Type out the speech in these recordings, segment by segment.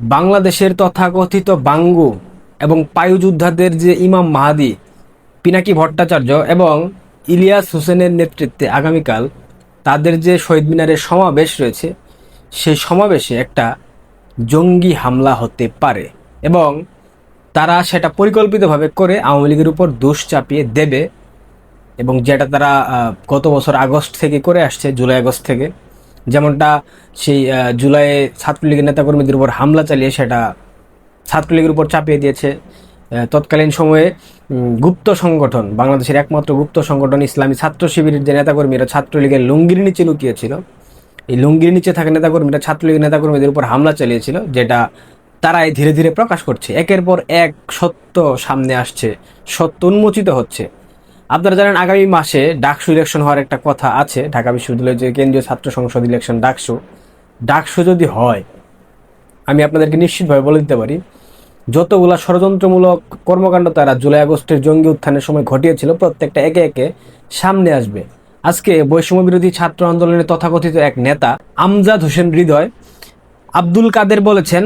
বাংলাদেশের তথাকথিত বাঙ্গু এবং পায়ুযোদ্ধাদের যে ইমাম মাহাদি, পিনাকি ভট্টাচার্য এবং ইলিয়াস হোসেনের নেতৃত্বে আগামীকাল তাদের যে শহীদ মিনারের সমাবেশ রয়েছে, সেই সমাবেশে একটা জঙ্গি হামলা হতে পারে এবং তারা সেটা পরিকল্পিতভাবে করে আওয়ামী লীগের উপর দোষ চাপিয়ে দেবে এবং যেটা তারা গত বছর আগস্ট থেকে করে আসছে, জুলাই আগস্ট থেকে। যেমনটা সেই জুলাইয়ে ছাত্রলীগের নেতাকর্মীদের উপর হামলা চালিয়ে সেটা ছাত্রলীগের উপর চাপিয়ে দিয়েছে। তৎকালীন সময়ে গুপ্ত সংগঠন, বাংলাদেশের একমাত্র গুপ্ত সংগঠন ইসলামী ছাত্র শিবিরের যে নেতাকর্মীরা ছাত্রলীগের লুঙ্গির নিচে লুকিয়েছিল, এই লুঙ্গির নিচে থাকা নেতাকর্মীরা ছাত্রলীগের নেতাকর্মীদের উপর হামলা চালিয়েছিল, যেটা তারাই ধীরে ধীরে প্রকাশ করছে। একের পর এক সত্য সামনে আসছে, সত্য উন্মোচিত হচ্ছে। আপনারা জানেন আগামী মাসে ডাকসু ইলেকশন হওয়ার একটা কথা আছে। ঢাকা বিশ্ববিদ্যালয়ের যে কেন্দ্রীয় ছাত্র সংসদ ইলেকশন ডাকসু ডাকসু যদি হয়, আমি আপনাদেরকে নিশ্চিতভাবে বলে দিতে পারি, যতগুলা ষড়যন্ত্রমূলক কর্মকাণ্ড তারা জুলাই আগস্টের জঙ্গি উত্থানের সময় ঘটিয়েছিল, প্রত্যেকটা একে একে সামনে আসবে। আজকে বৈষম্য বিরোধী ছাত্র আন্দোলনের তথাকথিত এক নেতা, আমজাদ হোসেন হৃদয়, আব্দুল কাদের বলেছেন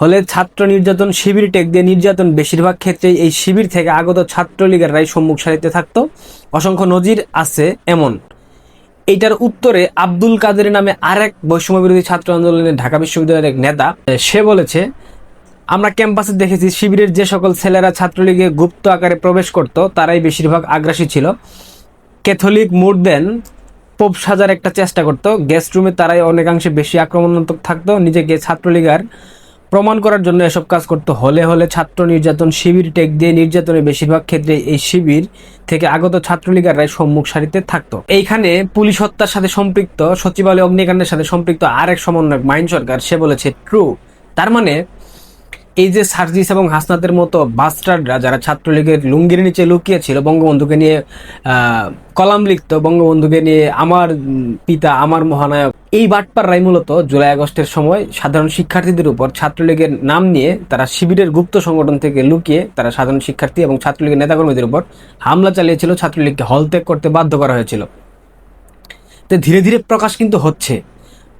হলে ছাত্র নির্যাতন শিবির টেক দিয়ে নির্যাতন বেশিরভাগ ক্ষেত্রেই এই শিবির থেকে আগত ছাত্রলীগেরাই সম্মুখ সারিতে থাকতো। অসংখ্য নজির আছে এমন। এটার উত্তরে আব্দুল কাদের নামে আরেক বৈষম্য বিরোধী ছাত্র আন্দোলনের ঢাকা বিশ্ববিদ্যালয়ের এক নেতা, সে বলেছে, আমরা ক্যাম্পাসে দেখেছি শিবিরের যে সকল ছেলেরা ছাত্রলীগে গুপ্ত আকারে প্রবেশ করত, তারাই বেশিরভাগ আগ্রাসী ছিল। ক্যাথলিক মোর দেন পোপ সাজার একটা চেষ্টা করত, গেস্ট রুমে তারাই অনেকাংশে বেশি আক্রমণাত্মক থাকতো, নিজেকে ছাত্রলীগার প্রমাণ করার জন্য এসব কাজ করতে হলে হলে ছাত্র নির্যাতন শিবির টেক দিয়ে নির্যাতনের বেশিরভাগ ক্ষেত্রে এই শিবির থেকে আগত ছাত্রলীগাররাই সম্মুখ সারিতে থাকতো। এইখানে পুলিশ হত্যার সাথে সম্পৃক্ত সচিবালয় অগ্নিকাণ্ডের সাথে সম্পৃক্ত আরেক সমন্বয়ক মাইন সরকার, সে বলেছে ট্রু তার মানে এই যে সার্জিস এবং হাসনাতের মতো বাস্টাররা যারা ছাত্রলীগের লুঙ্গির নিচে লুকিয়েছিল বঙ্গবন্ধুকে নিয়ে কলাম লিখতো, বঙ্গবন্ধুকে নিয়ে আমার পিতা, আমার মহানায়ক, এই বাটপাররাই মূলত জুলাই আগস্টের সময় সাধারণ শিক্ষার্থীদের উপর ছাত্রলীগের নাম নিয়ে তারা শিবিরের গুপ্ত সংগঠন থেকে লুকিয়ে তারা সাধারণ শিক্ষার্থী এবং ছাত্রলীগের নেতাকর্মীদের উপর হামলা চালিয়েছিল, ছাত্রলীগকে হলত্যাগ করতে বাধ্য করা হয়েছিল। তো ধীরে ধীরে প্রকাশ কিন্তু হচ্ছে।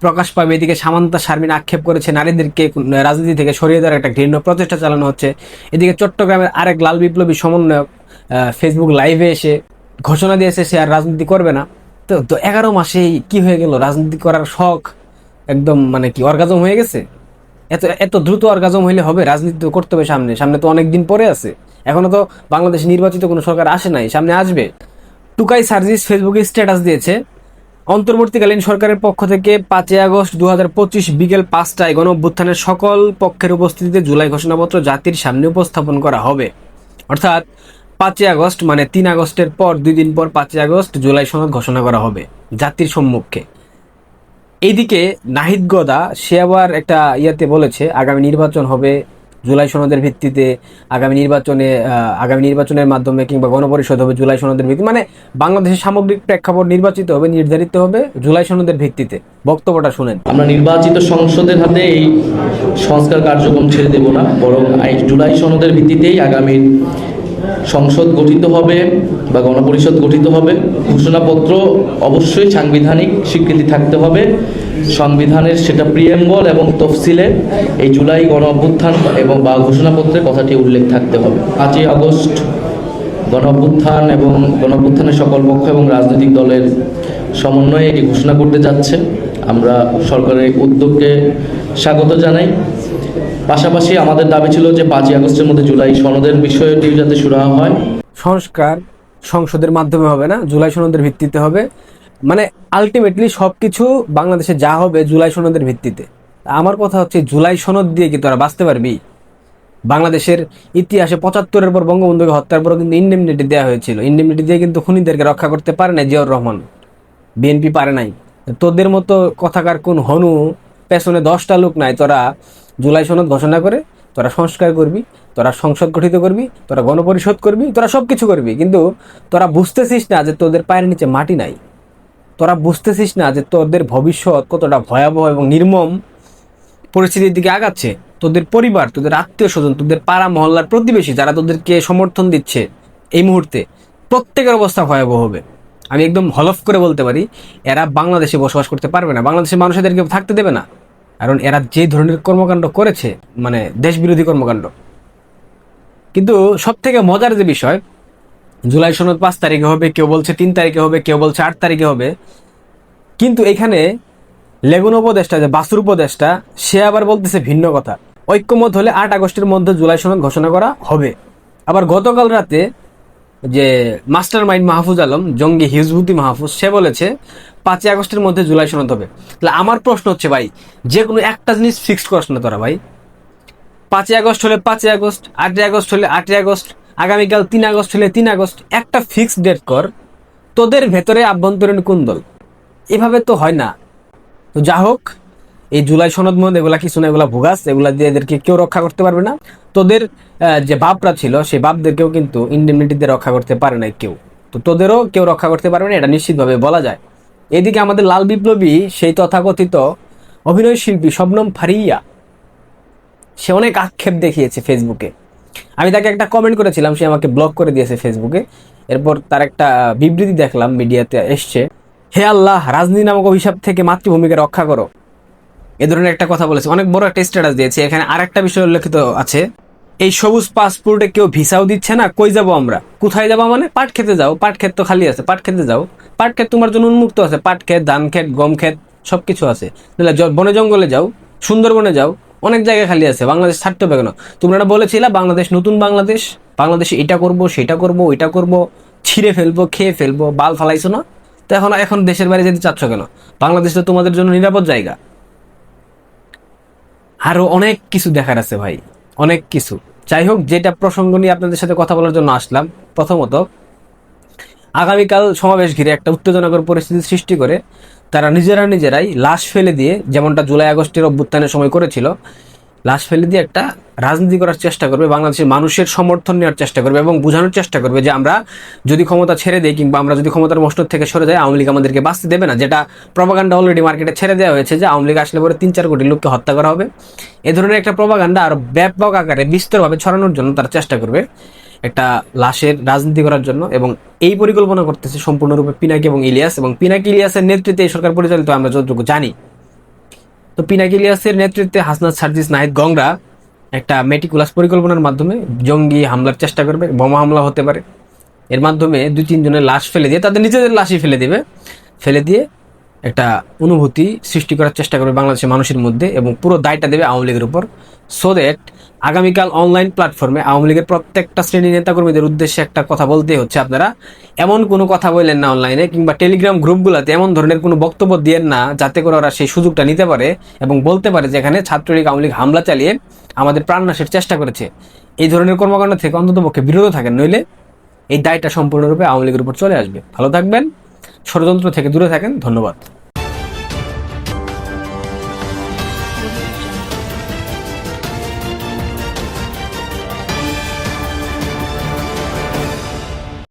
প্রকাশ পাবে। এদিকে সামান্তা শারমিন আক্ষেপ করেছে নারীদেরকে রাজনীতি থেকে সরিয়ে দেওয়ার একটা ঘৃণ্য প্রচেষ্টা চালানো হচ্ছে। এদিকে চট্টগ্রামের আরেক লাল বিপ্লবী সমন্বয়ক ফেসবুক লাইভে এসে ঘোষণা দিয়েছে সে আর রাজনীতি করবে না। তো তো এগারো মাসেই কি হয়ে গেল? রাজনীতি করার শখ একদম মানে কি অর্গাজম হয়ে গেছে? এত এত দ্রুত অর্গাজম হইলে হবে? রাজনীতি করতে হবে সামনে। সামনে তো অনেক দিন পরে আছে। এখনও তো বাংলাদেশ নির্বাচিত কোনো সরকার আসে নাই। সামনে আসবে। টুকাই সার্জিস ফেসবুকে স্ট্যাটাস দিয়েছে। অন্তর্বর্তীকালীন সরকারের পক্ষ থেকে পাঁচই আগস্ট দুহাজার পঁচিশ বিকেল পাঁচটায় গণ অভ্যুত্থানের সকল পক্ষের উপস্থিতিতে জুলাই ঘোষণাপত্র জাতির সামনে উপস্থাপন করা হবে। অর্থাৎ পাঁচই আগস্ট মানে তিন আগস্টের পর দুই দিন পর পাঁচই আগস্ট জুলাই সনদ ঘোষণা করা হবে জাতির সম্মুখে। এইদিকে নাহিদ গদা, সে আবার একটা ইয়াতে বলেছে, আগামী নির্বাচন হবে জুলাই সনদের ভিত্তিতে আগামী নির্বাচনে আগামী নির্বাচনের মাধ্যমে কিংবা গণপরিষদ হবে জুলাই সনদের ভিত্তিতে মানে বাংলাদেশের সামগ্রিক প্রেক্ষাপট নির্বাচিত হবে, নির্ধারিত হবে জুলাই সনদের ভিত্তিতে। বক্তব্যটা শুনেন। আমরা নির্বাচিত সংসদের হাতে এই সংস্কার কার্যক্রম ছেড়ে দেব না, বরং জুলাই সনদের ভিত্তিতেই আগামী সংসদ গঠিত হবে বা গণপরিষদ গঠিত হবে, ঘোষণাপত্র অবশ্যই সাংবিধানিক স্বীকৃতি থাকতে হবে। সংবিধানের সেটা প্রিয়েম্বল এবং তফসিলে এই জুলাই গণ অভ্যুত্থান এবং বা ঘোষণাপত্রে কথাটি উল্লেখ থাকতে হবে। পাঁচই আগস্ট গণ অভ্যুত্থান এবং গণ অভ্যুত্থানের সকল পক্ষ এবং রাজনৈতিক দলের সমন্বয়ে এটি ঘোষণা করতে যাচ্ছে। আমরা সরকারের উদ্যোগকে স্বাগত জানাই। পাশাপাশি আমাদের দাবি ছিল যে পাঁচই আগস্টের মধ্যে জুলাই সনদের বিষয়টি যাতে সুরাহা হয়। সংস্কার সংসদের মাধ্যমে হবে না, জুলাই সনদের ভিত্তিতে হবে। মানে আলটিমেটলি সব কিছু বাংলাদেশে যা হবে জুলাই সনদের ভিত্তিতে। আমার কথা হচ্ছে জুলাই সনদ দিয়ে কি তোরা বাঁচতে পারবি? বাংলাদেশের ইতিহাসে পঁচাত্তরের পর বঙ্গবন্ধুকে হত্যার পর কিন্তু ইন্ডেমনিটি দেওয়া হয়েছিল। ইন্ডেমনিটি দিয়ে কিন্তু খুনিদেরকে রক্ষা করতে পারে না জিয়াউর রহমান। বিএনপি পারে নাই। তোদের মতো কথাকার কোন হনু পেছনে দশটা লোক নাই, তোরা জুলাই সনদ ঘোষণা করে তোরা সংস্কার করবি, তোরা সংসদ গঠিত করবি, তোরা গণপরিষদ করবি, তোরা সব কিছু করবি। কিন্তু তোরা বুঝতেছিস না যে তোদের পায়ের নিচে মাটি নাই। তোরা বুঝতেছিস না যে তোদের ভবিষ্যৎ কতটা ভয়াবহ এবং নির্মম পরিস্থিতির দিকে আগাচ্ছে। তোদের পরিবার, তোদের আত্মীয় স্বজন তোদের পাড়া মহল্লার প্রতিবেশী যারা তোদেরকে সমর্থন দিচ্ছে এই মুহূর্তে, প্রত্যেকের অবস্থা ভয়াবহ হবে। আমি একদম হলফ করে বলতে পারি, এরা বাংলাদেশে বসবাস করতে পারবে না। বাংলাদেশের মানুষ এদেরকে থাকতে দেবে না। কারণ এরা যে ধরনের কর্মকাণ্ড করেছে মানে দেশবিরোধী কর্মকাণ্ড। কিন্তু সব থেকে মজার যে বিষয়, জুলাই সনদ পাঁচ তারিখে হবে, কেউ বলছে তিন তারিখে হবে, কেউ বলছে আট তারিখে হবে। কিন্তু এখানে লেগুন উপদেষ্টা, যে বাসুর উপদেষ্টা, সে আবার বলতেছে ভিন্ন কথা। ঐক্যমত হলে আট আগস্টের মধ্যে জুলাই সনদ ঘোষণা করা হবে। আবার গতকাল রাতে যে মাস্টার মাইন্ড মাহফুজ আলম, জঙ্গি হিজবুতি মাহফুজ, সে বলেছে, পাঁচই আগস্টের মধ্যে জুলাই সনদ হবে। তাহলে আমার প্রশ্ন হচ্ছে ভাই, যে কোনো একটা জিনিস ফিক্সড করিস না তোরা ভাই। পাঁচই আগস্ট হলে পাঁচই আগস্ট, আটই আগস্ট হলে আটই আগস্ট, আগামীকাল তিন আগস্ট হলে তিন আগস্ট, একটা ফিক্সড ডেট কর, তোদের ভেতরে আভ্যন্তরীণ কুন্দল এভাবে তো হয় না। তো যা হোক এই জুলাই সনদ মধ্যে এগুলা কিছু না, এগুলা ভুগাস, এগুলা দিয়ে এদেরকে কেউ রক্ষা করতে পারবে না। তোদের যে বাপরা ছিল সেই বাপদেরকেও কিন্তু ইন্ডেমনিটি দিয়ে রক্ষা করতে পারে না কেউ। তো তোদেরও কেউ রক্ষা করতে পারবে না, এটা নিশ্চিতভাবে বলা যায়। এদিকে আমাদের লাল বিপ্লবী, সেই তথাকথিত অভিনয় শিল্পী শবনম ফারিয়া, সে অনেক আক্ষেপ দেখিয়েছে ফেসবুকে আমি তাকে একটা কমেন্ট করেছিলাম, সে আমাকে ব্লক করে দিয়েছে ফেসবুকে এরপর তার একটা বিবৃতি দেখলাম মিডিয়াতে এসছে। হে আল্লাহ, রাজনীতি নামক অভিশাপ থেকে মাতৃভূমিকে রক্ষা করো। এ ধরনের একটা কথা বলেছে। অনেক বড় একটা স্ট্যাটাস দিয়েছে। এখানে আর একটা বিষয় উল্লেখিত আছে। এই সবুজ পাসপোর্টে কেউ ভিসাও দিচ্ছে না, কই যাব আমরা? কোথায় যাব মানে? পাট খেতে যাও। পাট ক্ষেত তো খালি আছে, পাট খেতে যাও। পাট ক্ষেত তোমার জন্য উন্মুক্ত আছে। পাট ক্ষেত, ধান ক্ষেত, গম ক্ষেত সব কিছু আছে বনে জঙ্গলে যাও, সুন্দরবনে যাও, অনেক জায়গায় খালি আছে। বাংলাদেশ ছাড়তে হবে কেন? তোমরা বলেছিলে, বাংলাদেশ নতুন বাংলাদেশ, বাংলাদেশে এটা করব, সেটা করব, ওইটা করব, ছিঁড়ে ফেলব, খেয়ে ফেলব, বাল ফালাইছো না? তো এখন এখন দেশের বাইরে যেতে চাচ্ছ কেন? বাংলাদেশ তো তোমাদের জন্য নিরাপদ জায়গা। আরও অনেক কিছু দেখার আছে ভাই। অনেক কিছু। যাই হোক, যেটা প্রসঙ্গ নিয়ে আপনাদের সাথে কথা বলার জন্য আসলাম, প্রথমত, আগামীকাল সমাবেশ ঘিরে একটা উত্তেজনাকর পরিস্থিতি সৃষ্টি করে। তারা নিজেরা নিজেরাই লাশ ফেলে দিয়ে, যেমনটা জুলাই আগস্টের অভ্যুত্থানের সময় করেছিল লাশ ফেলে দিয়ে একটা রাজনীতি করার চেষ্টা করবে, বাংলাদেশের মানুষের সমর্থন নেওয়ার চেষ্টা করবে এবং বোঝানোর চেষ্টা করবে যে আমরা যদি ক্ষমতা ছেড়ে দিই কিংবা আমরা যদি ক্ষমতার মস্তর থেকে সরে যাই, আওয়ামী লীগ আমাদেরকে বাঁচতে দেবে না। যেটা প্রপাগান্ডা অলরেডি মার্কেটে ছেড়ে দেওয়া হয়েছে যে আওয়ামী লীগ আসলে পরে তিন চার কোটি লোককে হত্যা করা হবে। এ ধরনের একটা প্রপাগান্ডা আর ব্যাপক আকারে, বিস্তরভাবে ছড়ানোর জন্য তারা চেষ্টা করবে একটা লাশের রাজনীতি করার জন্য এবং এই পরিকল্পনা করতেছে সম্পূর্ণরূপে পিনাকি এবং ইলিয়াস এবং পিনাকি ইলিয়াসের নেতৃত্বে এই সরকার পরিচালিত আমরা যতটুকু জানি। তো পিনাকিলিয়াসের নেতৃত্বে হাসনাত সার্জিস নাহিদ গংরা একটা মেটিকুলাস পরিকল্পনার মাধ্যমে জঙ্গি হামলার চেষ্টা করবে, বোমা হামলা হতে পারে। এর মাধ্যমে দুই তিনজনের লাশ ফেলে দিয়ে, তাদের নিজেদের লাশই ফেলে দেবে। ফেলে দিয়ে একটা অনুভূতি সৃষ্টি করার চেষ্টা করবে বাংলাদেশের মানুষের মধ্যে এবং পুরো দায়টা দেবে আওয়ামী লীগের উপর। সো দ্যাট আগামীকাল অনলাইন প্ল্যাটফর্মে আওয়ামী লীগের প্রত্যেকটা শ্রেণি নেতাকর্মীদের উদ্দেশ্যে একটা কথা বলতে হচ্ছে আপনারা, এমন কোনো কথা বললেন না অনলাইনে কিংবা টেলিগ্রাম গ্রুপগুলোতে এমন ধরনের কোনো বক্তব্য দিয়েন না যাতে করে ওরা সেই সুযোগটা নিতে পারে এবং বলতে পারে যে এখানে ছাত্রলীগ, আওয়ামী লীগ হামলা চালিয়ে আমাদের প্রাণনাশের চেষ্টা করেছে। এই ধরনের কর্মকাণ্ড থেকে অন্ততপক্ষে বিরত থাকেন, নইলে এই দায়টা সম্পূর্ণরূপে আওয়ামী লীগের উপর চলে আসবে। ভালো থাকবেন। ষড়যন্ত্র থেকে দূরে থাকেন ধন্যবাদ।